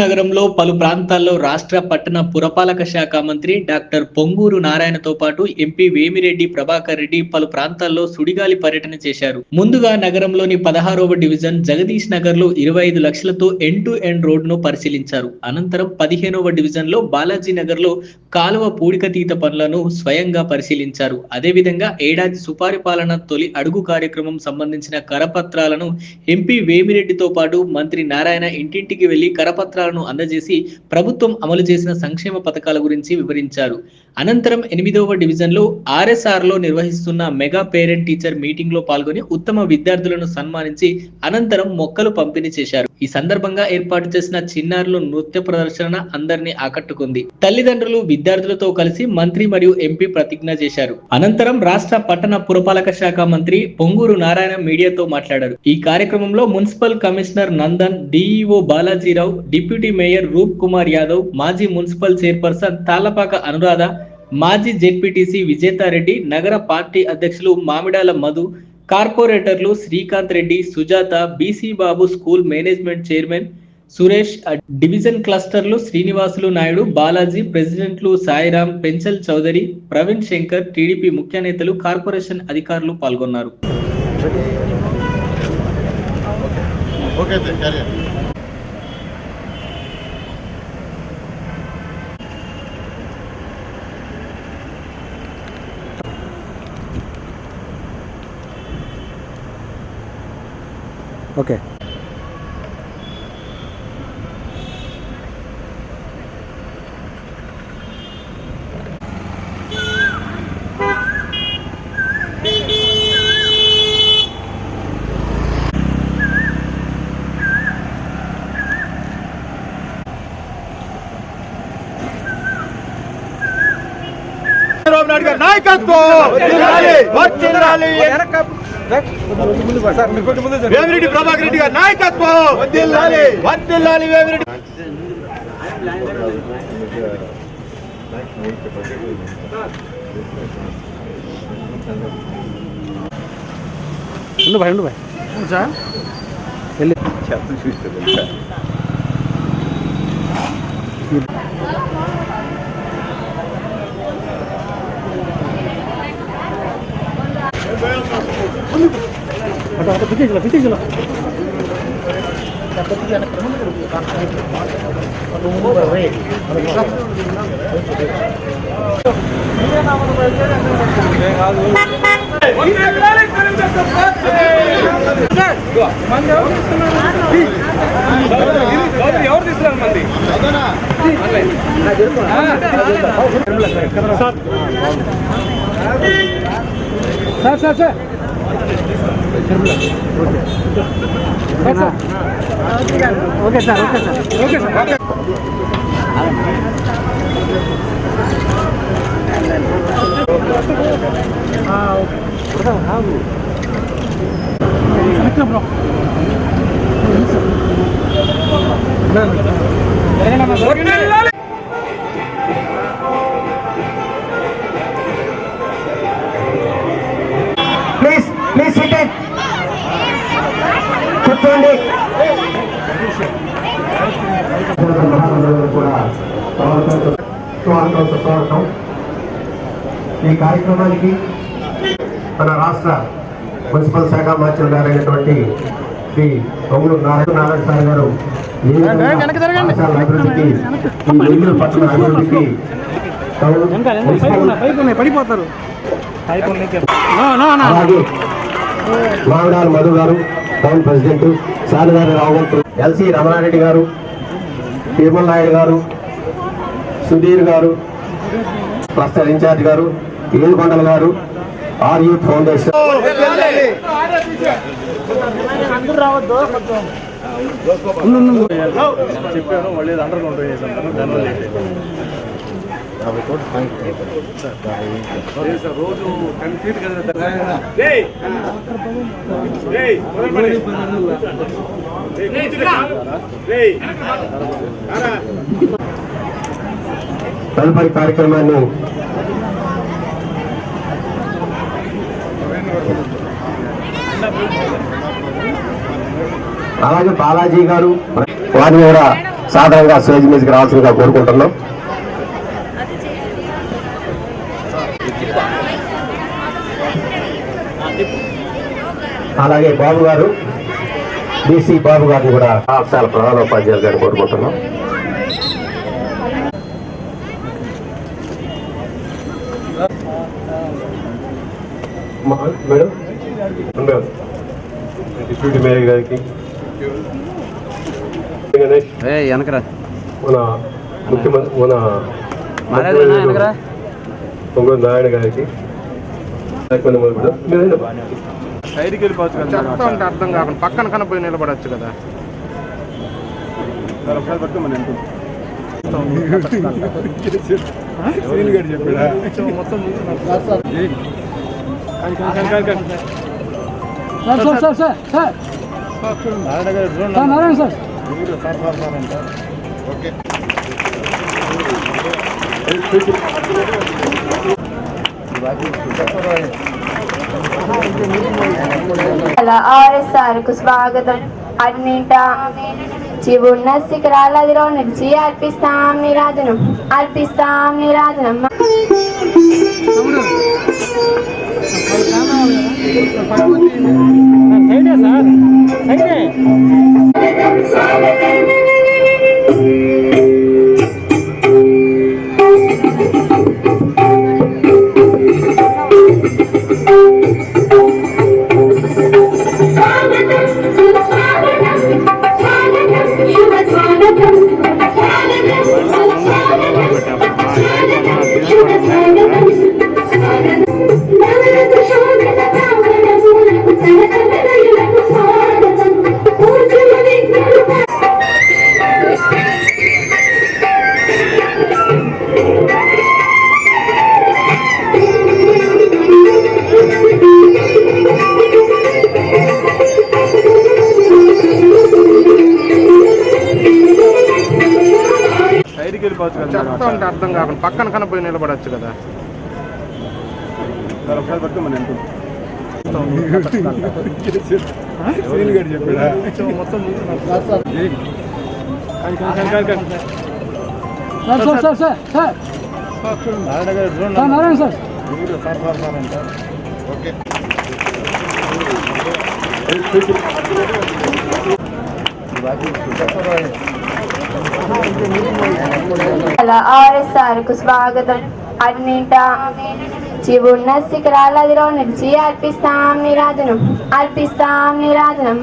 నగరంలో పలు ప్రాంతాల్లో రాష్ట్ర పట్టణ పురపాలక శాఖ మంత్రి డాక్టర్ పొంగూరు నారాయణతో పాటు ఎంపీ వేమిరెడ్డి ప్రభాకర్ రెడ్డి పలు ప్రాంతాల్లో సుడిగాలి పర్యటన చేశారు. ముందుగా నగరంలోని పదహారవ డివిజన్ జగదీష్ నగర్లో ఇరవై ఐదు లక్షలతో ఎండ్ టు ఎండ్ రోడ్ను పరిశీలించారు. అనంతరం పదిహేనవ డివిజన్లో బాలాజీ నగర్లో కాలువ పూడికతీత పనులను స్వయంగా పరిశీలించారు. అదేవిధంగా ఏడాది సుపరిపాలన తొలి అడుగు కార్యక్రమం సంబంధించిన కరపత్రాలను ఎంపీ వేమిరెడ్డితో పాటు మంత్రి నారాయణ ఇంటింటికి వెళ్ళి కరపత్రాలు కరపత్రాలను అందజేసి ప్రభుత్వం అమలు చేసిన సంక్షేమ పథకాల గురించి వివరించారు. అనంతరం ఎనిమిదవ డివిజన్లో ఆర్ఎస్ఆర్లో నిర్వహిస్తున్న మెగా పేరెంట్ టీచర్ మీటింగ్లో పాల్గొని ఉత్తమ విద్యార్థులను సన్మానించి అనంతరం మొక్కలు పంపిణీ చేశారు. ఈ సందర్భంగా ఏర్పాటు చేసిన చిన్నారులు నృత్య ప్రదర్శన అందరినీ ఆకట్టుకుంది. తల్లిదండ్రులు విద్యార్థులతో కలిసి మంత్రి మరియు ఎంపీ ప్రతిజ్ఞ చేశారు. అనంతరం రాష్ట్ర పట్టణ పురపాలక శాఖ మంత్రి పొంగూరు నారాయణ మీడియాతో మాట్లాడారు. ఈ కార్యక్రమంలో municipal commissioner Nandan DEO Balajirao deputy mayor Roop Kumar Yadav మాజీ మున్సిపల్ చైర్పర్సన్ తాళ్ళపాక అనురాధ మాజీ జెడ్పీటీసీ విజేతారెడ్డి నగర పార్టీ అధ్యక్షులు మామిడాల మధు కార్పొరేటర్లు Srikanth Reddy Sujatha BC Babu school management chairman Suresh division క్లస్టర్లు Srinivasulu Naidu Balaji ప్రెసిడెంట్లు సాయిరాం పెంచల్ చౌదరి ప్రవీణ్ శంకర్ టీడీపీ ముఖ్య నేతలు కార్పొరేషన్ అధికారులు పాల్గొన్నారు okay then, carry on. Okay Chandrababu Naidu గారి నాయకత్వం వర్ధిల్లాలి. వేమిరెడ్డి ప్రభాకర్ రెడ్డి గారి నాయకత్వం వర్ధిల్లాలి వేమిరెడ్డి ఉండు భాయ్ ఉండు భాయ్ వెళ్ళి అటు అటు పిచ్చేసిలో పిచ్చేసిలో ఎవరు తీసుకున్నారు మంది sir sir sir. Okay sir okay sir okay sir వర్ధిల్లాలి. ఈ కార్యక్రమానికి మన రాష్ట్ర మున్సిపల్ శాఖ మంత్రులు గారైనటువంటి శ్రీ పొంగులు నారాయణ నారాయణ సార్ గారు అభివృద్ధికి పట్టణ పడిపోతారు. మామిడాల మధు గారు టౌన్ ప్రెసిడెంట్ సాలిదారి రావుగంటు ఎల్సి రమణారెడ్డి గారు తిరుమల నాయుడు గారు సుధీర్ గారు క్లస్టర్ ఇన్ఛార్జ్ గారు ఏడుకొండల గారు ఆర్యూ ఫౌండేషన్. చెప్పాను అండర్ కౌంటర్ చేశాను దానివల్ల రోజు తదుపరి కార్యక్రమాన్ని అలాగే బాలాజీ గారు వారిని కూడా సాధారణంగా స్టేజ్ మీదకి రావాల్సిందిగా కోరుకుంటున్నాం. అలాగే బాబు గారు బీసీ బాబు గారిని కూడా పాఠశాల ప్రధాన ఉపాధ్యాయులు గారిని కోరుకుంటున్నాం. మేడం? డిప్యూటీ మేయర్ గారికి. గణేష్ వెనకరా. మన ముఖ్యమంత్రి మన పొంగూరు నారాయణ గారికి. సైడ్కి వెళ్ళిపోవచ్చు కదా చెప్తా ఉంటే అర్థం కాకుండా పక్కన కన్నా పోయి నిలబడచ్చు కదా. పట్టుకోమని sir sir sir sir sir sir Narayana sir ఆర్ఎస్ఆర్కు స్వాగతం అన్నింట చివున్న శిఖరాల అదిలో నిలిచి అర్పిస్తాం నిరాజనం అర్పిస్తాం నిరాజనం సైడే సార్ సైడే చెత్త అంటే అర్థం కాకుండా పక్కన కనపోయి నిలబడచ్చు కదా. ఒకసారి sir okay sir sir Narayana sir ఆర్ఎస్ఆర్కు స్వాగతం. అన్నింట చివున్న శిఖరాల అదిలో నిలిచి అర్పిస్తాం నిరాజనం. అర్పిస్తాం నిరాజనం.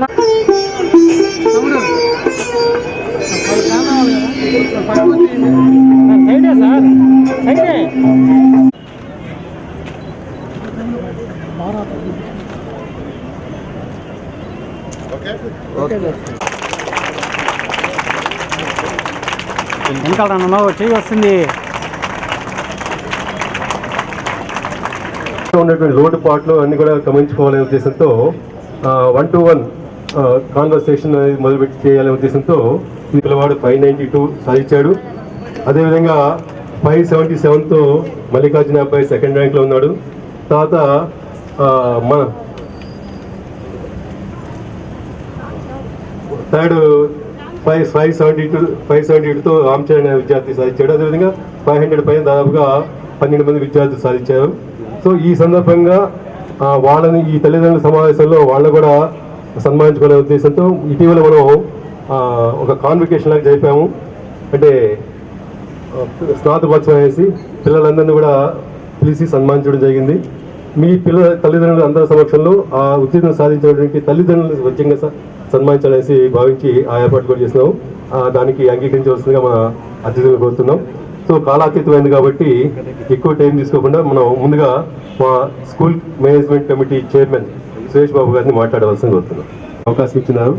ఓకే. సార్ వెనకాల నన్ను చెయ్యి వస్తుంది. ఉన్నటువంటి లోటుపాట్లు అన్ని కూడా గమనించుకోవాలనే ఉద్దేశంతో వన్ టు వన్ కాన్వర్సేషన్ అనేది మొదలుపెట్టి చేయాలనే ఉద్దేశంతో ఈ పిల్లవాడు ఫైవ్ నైంటీ టూ సాధించాడు. అదేవిధంగా ఫైవ్ సెవెంటీ సెవెన్తో మల్లికార్జున అబ్బాయి సెకండ్ ర్యాంక్లో ఉన్నాడు. తర్వాత మన third five five seventy two five seventy ఎయిట్తో Ramcharan విద్యార్థి సాధించాడు. అదేవిధంగా ఫైవ్ హండ్రెడ్ పైన దాదాపుగా పన్నెండు మంది విద్యార్థులు సాధించారు. సో ఈ సందర్భంగా వాళ్ళని ఈ తల్లిదండ్రుల సమావేశంలో వాళ్ళని కూడా సన్మానించుకునే ఉద్దేశంతో ఇటీవల మనం ఒక కాన్వికేషన్ లాగా జరిపాము. అంటే స్నాతకోత్సవం అనేసి పిల్లలందరినీ కూడా పిలిచి సన్మానించడం జరిగింది. మీ పిల్లల తల్లిదండ్రుల అందరి సమక్షంలో ఆ ఉత్తీర్ణం సాధించడానికి తల్లిదండ్రులను స్వచ్ఛంగా సన్మానించాలనేసి భావించి ఆ ఏర్పాటు కూడా చేసినాం. ఆ, దానికి అంగీకరించవలసిందిగా మన అతిథులు కోరుతున్నాం. సో కాలాతీతమైంది కాబట్టి ఎక్కువ టైం తీసుకోకుండా మనం ముందుగా మా school management committee chairman Suresh Babu గారిని మాట్లాడవలసింది కోరుతున్నాం. అవకాశం ఇచ్చినారు.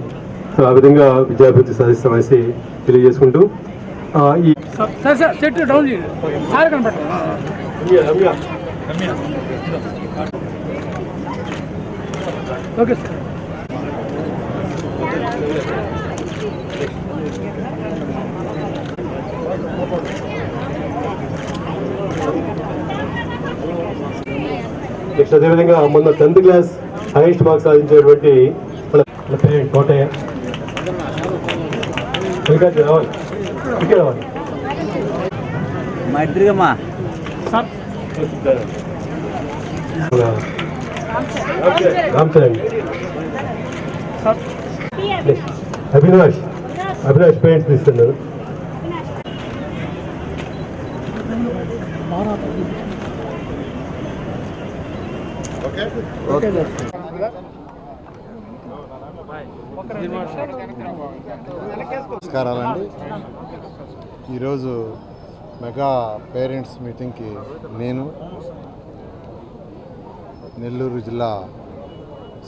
సో ఆ విధంగా విద్యాభివృద్ధి సాధిస్తామనేసి తెలియజేసుకుంటూ ఈ ఓకే సార్ నెక్స్ట్ అదేవిధంగా మొన్న టెన్త్ క్లాస్ హైయెస్ట్ మార్క్స్ మన పేరెంట్ కోటయ్య. రావాలి. ఇక్కడ రావాలి. రామ్ చరణ్ అవినాష్ అభినాష్ పెయింట్స్ తీస్తున్నారు నమస్కారాలండి. ఈరోజు మెగా పేరెంట్స్ మీటింగ్కి నేను నెల్లూరు జిల్లా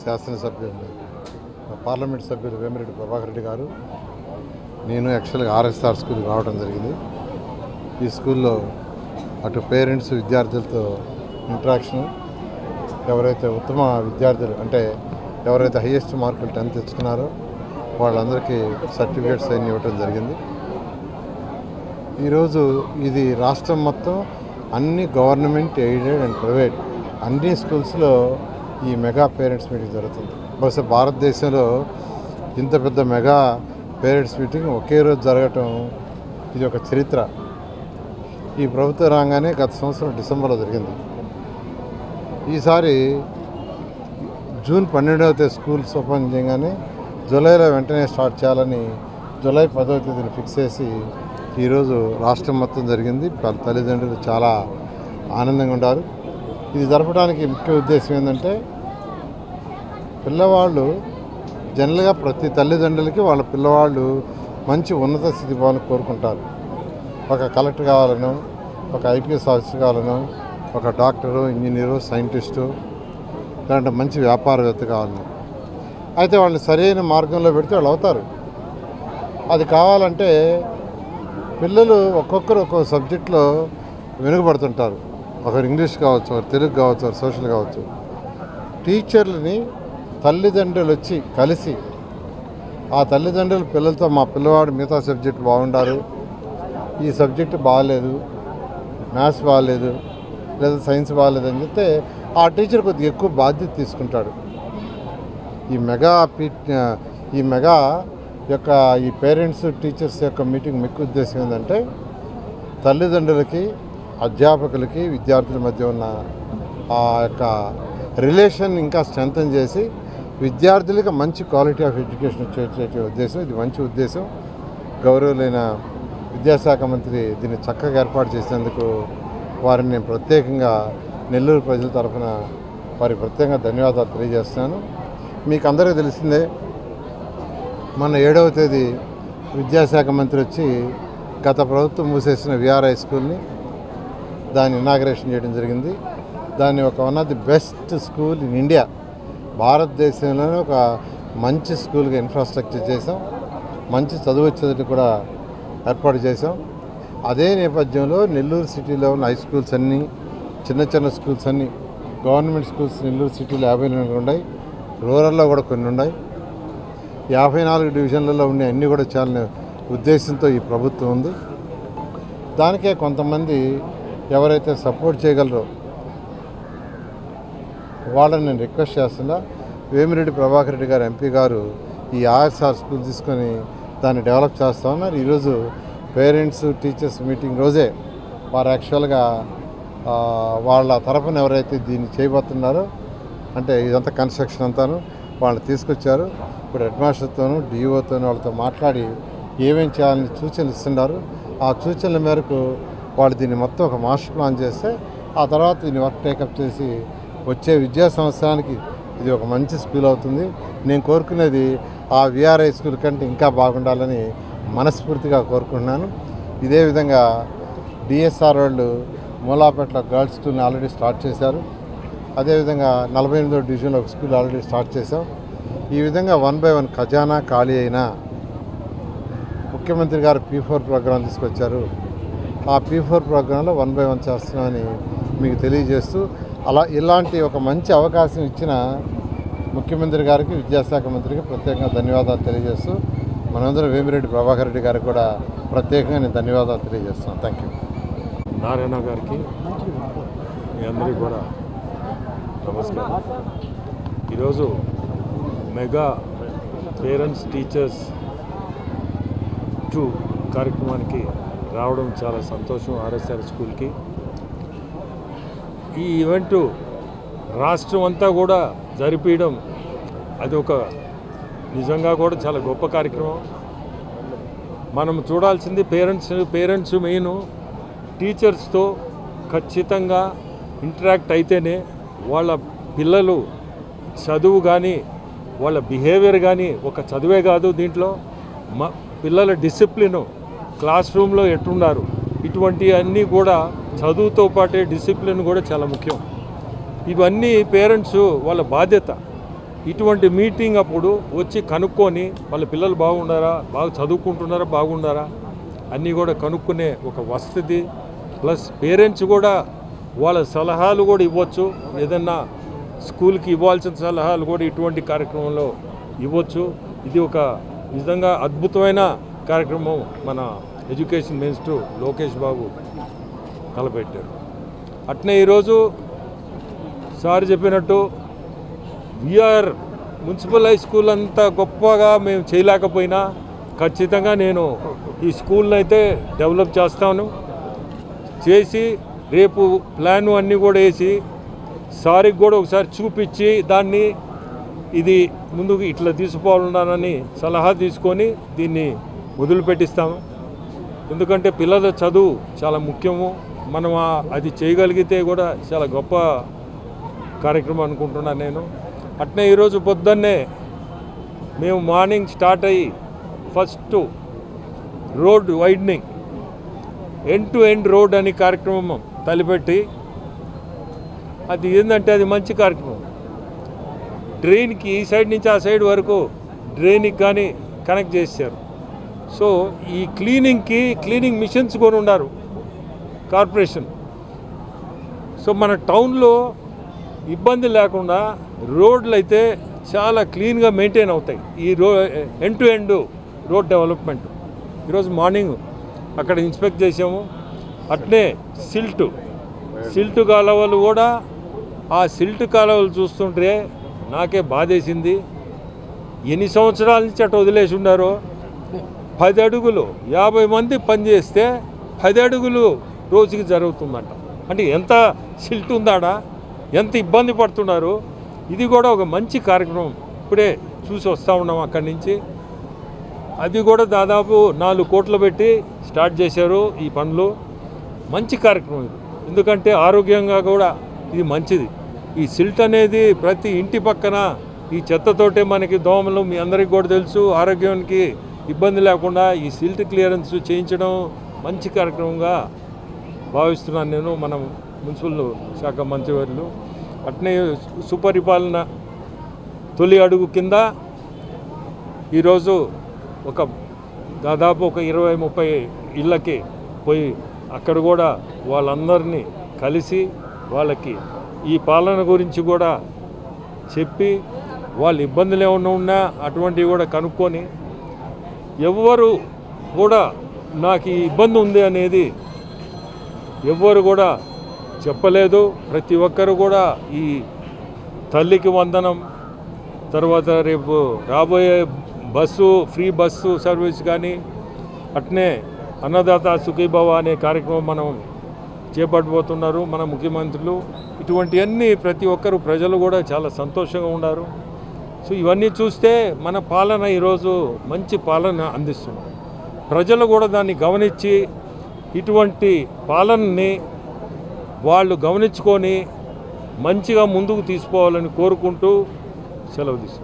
శాసనసభ్యులు పార్లమెంట్ సభ్యులు వేమిరెడ్డి ప్రభాకర్ రెడ్డి గారు. నేను యాక్చువల్గా ఆర్ఎస్ఆర్ స్కూల్కి రావడం జరిగింది. ఈ స్కూల్లో అటు పేరెంట్స్ విద్యార్థులతో ఇంట్రాక్షన్ ఎవరైతే ఉత్తమ విద్యార్థులు అంటే ఎవరైతే హైయెస్ట్ మార్కులు టెన్త్ తెచ్చుకున్నారో వాళ్ళందరికీ సర్టిఫికేట్స్ అన్నీ ఇవ్వటం జరిగింది. ఈరోజు ఇది రాష్ట్రం మొత్తం అన్ని గవర్నమెంట్ ఎయిడెడ్ అండ్ ప్రైవేట్ అన్ని స్కూల్స్లో ఈ మెగా పేరెంట్స్ మీటింగ్ జరుగుతుంది. బహుశా భారతదేశంలో ఇంత పెద్ద మెగా పేరెంట్స్ మీటింగ్ ఒకే రోజు జరగటం ఇది ఒక చరిత్ర. ఈ ప్రభుత్వ రాగానే గత సంవత్సరం డిసెంబర్లో జరిగింది. ఈసారి జూన్ పన్నెండవ తేదీ స్కూల్స్ ఓపెన్ చేయగానే జూలైలో వెంటనే స్టార్ట్ చేయాలని జూలై పదవ తేదీని ఫిక్స్ చేసి ఈరోజు రాష్ట్రం మొత్తం జరిగింది. తల్లిదండ్రులు చాలా ఆనందంగా ఉన్నారు. ఇది జరపడానికి ముఖ్య ఉద్దేశం ఏంటంటే పిల్లవాళ్ళు జనరల్గా ప్రతి తల్లిదండ్రులకి వాళ్ళ పిల్లవాళ్ళు మంచి ఉన్నత స్థితి పోవాలని కోరుకుంటారు. ఒక కలెక్టర్ కావాలను ఒక ఐపీఎస్ ఆఫీసర్ కావాలను ఒక డాక్టరు ఇంజనీరు సైంటిస్టు లేదంటే మంచి వ్యాపారవేత్త కావాలని. అయితే వాళ్ళని సరైన మార్గంలో పెడితే వాళ్ళు అవుతారు. అది కావాలంటే పిల్లలు ఒక్కొక్కరు ఒక్కొక్క సబ్జెక్ట్లో వెనుకబడుతుంటారు. ఒకరు ఇంగ్లీష్ కావచ్చు ఒకరు తెలుగు కావచ్చు ఒకరు సోషల్ కావచ్చు. టీచర్లని తల్లిదండ్రులు వచ్చి కలిసి ఆ తల్లిదండ్రులు పిల్లలతో మా పిల్లవాడు మిగతా సబ్జెక్ట్ బాగుండారు ఈ సబ్జెక్ట్ బాగాలేదు మ్యాథ్స్ బాగాలేదు లేదా సైన్స్ బాగాలేదని చెప్తే ఆ టీచర్ కొద్దిగా ఎక్కువ బాధ్యత తీసుకుంటాడు. ఈ మెగా పీ ఈ మెగా యొక్క ఈ పేరెంట్స్ టీచర్స్ యొక్క మీటింగ్ ముఖ్య ఉద్దేశం ఏంటంటే తల్లిదండ్రులకి అధ్యాపకులకి విద్యార్థుల మధ్య ఉన్న ఆ యొక్క రిలేషన్ ఇంకా స్ట్రెంగ్తన్ చేసి విద్యార్థులకు మంచి క్వాలిటీ ఆఫ్ ఎడ్యుకేషన్ వచ్చేటువంటి ఉద్దేశం. ఇది మంచి ఉద్దేశం. గౌరవులైన విద్యాశాఖ మంత్రి దీన్ని చక్కగా ఏర్పాటు చేసినందుకు వారిని నేను ప్రత్యేకంగా నెల్లూరు ప్రజల తరఫున వారికి ప్రత్యేకంగా ధన్యవాదాలు తెలియజేస్తున్నాను. మీకు అందరికీ తెలిసిందే మన ఏడవ తేదీ విద్యాశాఖ మంత్రి వచ్చి గత ప్రభుత్వం మూసేసిన విఆర్ఐ స్కూల్ని దాన్ని ఇనాగ్రేషన్ చేయడం జరిగింది. దాన్ని ఒక one of the best school in India భారతదేశంలోనే ఒక మంచి స్కూల్గా ఇన్ఫ్రాస్ట్రక్చర్ చేసాం మంచి చదువు వచ్చేది కూడా ఏర్పాటు చేసాం అదే నేపథ్యంలో నెల్లూరు సిటీలో ఉన్న హై స్కూల్స్ అన్నీ చిన్న చిన్న స్కూల్స్ అన్నీ గవర్నమెంట్ స్కూల్స్ నెల్లూరు సిటీలో యాభై నాలుగు ఉన్నాయి. రూరల్లో కూడా కొన్ని ఉన్నాయి. యాభై నాలుగు డివిజన్లలో ఉండే అన్నీ కూడా చాలా ఉద్దేశంతో ఈ ప్రభుత్వం ఉంది. దానికే కొంతమంది ఎవరైతే సపోర్ట్ చేయగలరో వాళ్ళని నేను రిక్వెస్ట్ చేస్తున్నా. వేమిరెడ్డి ప్రభాకర్ రెడ్డి గారు ఎంపీ గారు ఈ ఆర్ఎస్ఆర్ స్కూల్ తీసుకొని దాన్ని డెవలప్ చేస్తామన్నారు ఈరోజు పేరెంట్స్ టీచర్స్ మీటింగ్ రోజే వారు యాక్చువల్గా వాళ్ళ తరఫున ఎవరైతే దీన్ని చేయబోతున్నారో అంటే ఇదంతా కన్స్ట్రక్షన్ అంతాను వాళ్ళని తీసుకొచ్చారు. ఇప్పుడు హెడ్ మాస్టర్తోనూ డిఓతోనూ వాళ్ళతో మాట్లాడి ఏమేం చేయాలని సూచనలు ఇస్తున్నారు. ఆ సూచనల మేరకు వాళ్ళు దీన్ని మొత్తం ఒక మాస్టర్ ప్లాన్ చేస్తే ఆ తర్వాత దీన్ని వర్క్ టేకప్ చేసి వచ్చే విద్యా సంవత్సరానికి ఇది ఒక మంచి స్కూల్ అవుతుంది. నేను కోరుకునేది ఆ విఆర్ఐ స్కూల్ కంటే ఇంకా బాగుండాలని మనస్ఫూర్తిగా కోరుకుంటున్నాను. ఇదే విధంగా డిఎస్ఆర్ వాళ్ళు మూలాపేటలో గర్ల్స్ స్కూల్ని ఆల్రెడీ స్టార్ట్ చేశారు. అదేవిధంగా నలభై ఎనిమిదో డివిజన్లో ఒక స్కూల్ ఆల్రెడీ స్టార్ట్ చేశాం. ఈ విధంగా వన్ బై వన్ ఖజానా ఖాళీ అయినా ముఖ్యమంత్రి గారు పీ ఫోర్ ప్రోగ్రాం తీసుకొచ్చారు. ఆ పీ ఫోర్ ప్రోగ్రాంలో వన్ బై వన్ చేస్తున్నామని మీకు తెలియజేస్తూ అలా ఇలాంటి ఒక మంచి అవకాశం ఇచ్చిన ముఖ్యమంత్రి గారికి విద్యాశాఖ మంత్రికి ప్రత్యేకంగా ధన్యవాదాలు తెలియజేస్తూ మనందరం వేమిరెడ్డి ప్రభాకర్ రెడ్డి గారికి కూడా ప్రత్యేకంగా నేను ధన్యవాదాలు తెలియజేస్తున్నాను. థ్యాంక్ యూ నారాయణ గారికి మీ అందరికీ కూడా నమస్కారం. ఈరోజు మెగా పేరెంట్స్ టీచర్స్ టు కార్యక్రమానికి రావడం చాలా సంతోషం ఆర్ఎస్ఆర్ స్కూల్కి. ఈ ఈవెంట్ రాష్ట్రం అంతా కూడా జరిపించడం అది ఒక నిజంగా కూడా చాలా గొప్ప కార్యక్రమం. మనం చూడాల్సింది పేరెంట్స్ పేరెంట్స్ మెయిన్ టీచర్స్తో ఖచ్చితంగా ఇంటరాక్ట్ అయితేనే వాళ్ళ పిల్లలు చదువు కానీ వాళ్ళ బిహేవియర్ కానీ ఒక చదువే కాదు దీంట్లో. మ పిల్లల డిసిప్లిను క్లాస్ రూమ్లో ఎట్టున్నారు ఇటువంటి అన్నీ కూడా చదువుతో పాటే డిసిప్లిన్ కూడా చాలా ముఖ్యం. ఇవన్నీ పేరెంట్స్ వాళ్ళ బాధ్యత. ఇటువంటి మీటింగ్ అప్పుడు వచ్చి కనుక్కొని వాళ్ళ పిల్లలు బాగున్నారా? బాగా చదువుకుంటున్నారా? బాగున్నారా? అన్నీ కూడా కనుక్కునే ఒక వసతి. ప్లస్ పేరెంట్స్ కూడా వాళ్ళ సలహాలు కూడా ఇవ్వచ్చు. ఏదన్నా స్కూల్కి ఇవ్వాల్సిన సలహాలు కూడా ఇటువంటి కార్యక్రమంలో ఇవ్వచ్చు. ఇది ఒక నిజంగా అద్భుతమైన కార్యక్రమం మన ఎడ్యుకేషన్ మినిస్టర్ లోకేష్ బాబు తలపెట్టారు. అట్నే ఈరోజు సార్ చెప్పినట్టు విఆర్ మున్సిపల్ హై స్కూల్ అంత గొప్పగా మేము చేయలేకపోయినా ఖచ్చితంగా నేను ఈ స్కూల్ని అయితే డెవలప్ చేస్తాను. చేసి రేపు ప్లాన్ అన్నీ కూడా వేసి సారికి కూడా ఒకసారి చూపించి దాన్ని ఇది ముందుకు ఇట్లా తీసుకోవాలన్నానని సలహా తీసుకొని దీన్ని మొదలు పెట్టిస్తాము ఎందుకంటే పిల్లల చదువు చాలా ముఖ్యము. మనం అది చేయగలిగితే కూడా చాలా గొప్ప కార్యక్రమం అనుకుంటున్నాను నేను. అట్నే ఈరోజు పొద్దున్నే మేము మార్నింగ్ స్టార్ట్ అయ్యి first road widening end to end road అనే కార్యక్రమం తలపెట్టి అది ఏంటంటే అది మంచి కార్యక్రమం. డ్రైన్కి ఈ సైడ్ నుంచి ఆ సైడ్ వరకు డ్రైన్కి కానీ కనెక్ట్ చేశారు. సో ఈ క్లీనింగ్కి క్లీనింగ్ మిషన్స్ కూడా ఉన్నారు కార్పొరేషన్. సో మన టౌన్లో ఇబ్బంది లేకుండా రోడ్లు అయితే చాలా క్లీన్గా మెయింటైన్ అవుతాయి. ఈ రో end to end road development. ఈరోజు మార్నింగ్ అక్కడ ఇన్స్పెక్ట్ చేసాము అట్నే సిల్ట్ సిల్ట్ కాలువలు కూడా ఆ సిల్ట్ కాలువలు చూస్తుంటే నాకే బాధేసింది. ఎన్ని సంవత్సరాల నుంచి అటు వదిలేసి ఉన్నారో పది అడుగులు. యాభై మంది పనిచేస్తే పది అడుగులు రోజుకి జరుగుతుందంట. అంటే ఎంత సిల్ట్ ఉందాడా? ఎంత ఇబ్బంది పడుతున్నారు? ఇది కూడా ఒక మంచి కార్యక్రమం. ఇప్పుడే చూసి వస్తూ ఉన్నాం అక్కడి నుంచి. అది కూడా దాదాపు నాలుగు కోట్లు పెట్టి స్టార్ట్ చేశారు ఈ పనులు. మంచి కార్యక్రమం ఇది. ఎందుకంటే ఆరోగ్యంగా కూడా ఇది మంచిది. ఈ సిల్ట్ అనేది ప్రతి ఇంటి పక్కన ఈ చెత్తతోటే మనకి దోమలు మీ అందరికీ కూడా తెలుసు. ఆరోగ్యానికి ఇబ్బంది లేకుండా ఈ సిల్ట్ క్లియరెన్స్ చేయించడం మంచి కార్యక్రమంగా భావిస్తున్నాను నేను మనం మున్సిపల్ శాఖ మంత్రివర్యులు. అట్నే సుపరిపాలన తొలి అడుగు కింద ఈరోజు ఒక దాదాపు ఒక ఇరవై ముప్పై ఇళ్ళకి పోయి అక్కడ కూడా వాళ్ళందరినీ కలిసి వాళ్ళకి ఈ పాలన గురించి కూడా చెప్పి వాళ్ళ ఇబ్బందులు ఏమైనా ఉన్నా అటువంటివి కూడా కనుక్కొని ఎవ్వరు కూడా నాకు ఈ ఇబ్బంది ఉంది అనేది ఎవ్వరు కూడా చెప్పలేదు. ప్రతి ఒక్కరు కూడా ఈ తల్లికి వందనం తర్వాత రేపు రాబోయే బస్సు ఫ్రీ బస్సు సర్వీస్ కానీ అట్నే అన్నదాత సుఖీభవ అనే కార్యక్రమం మనం చేపట్టబోతున్నారు. మన ముఖ్యమంత్రులు. ఇటువంటివన్నీ ప్రతి ఒక్కరు ప్రజలు కూడా చాలా సంతోషంగా ఉన్నారు. సో ఇవన్నీ చూస్తే మన పాలన ఈరోజు మంచి పాలన అందిస్తున్నాం ప్రజలు కూడా దాన్ని గమనించి ఇటువంటి పాలనని వాళ్ళు గమనించుకొని మంచిగా ముందుకు తీసుకోవాలని కోరుకుంటూ సెలవు తీసుకుంటాం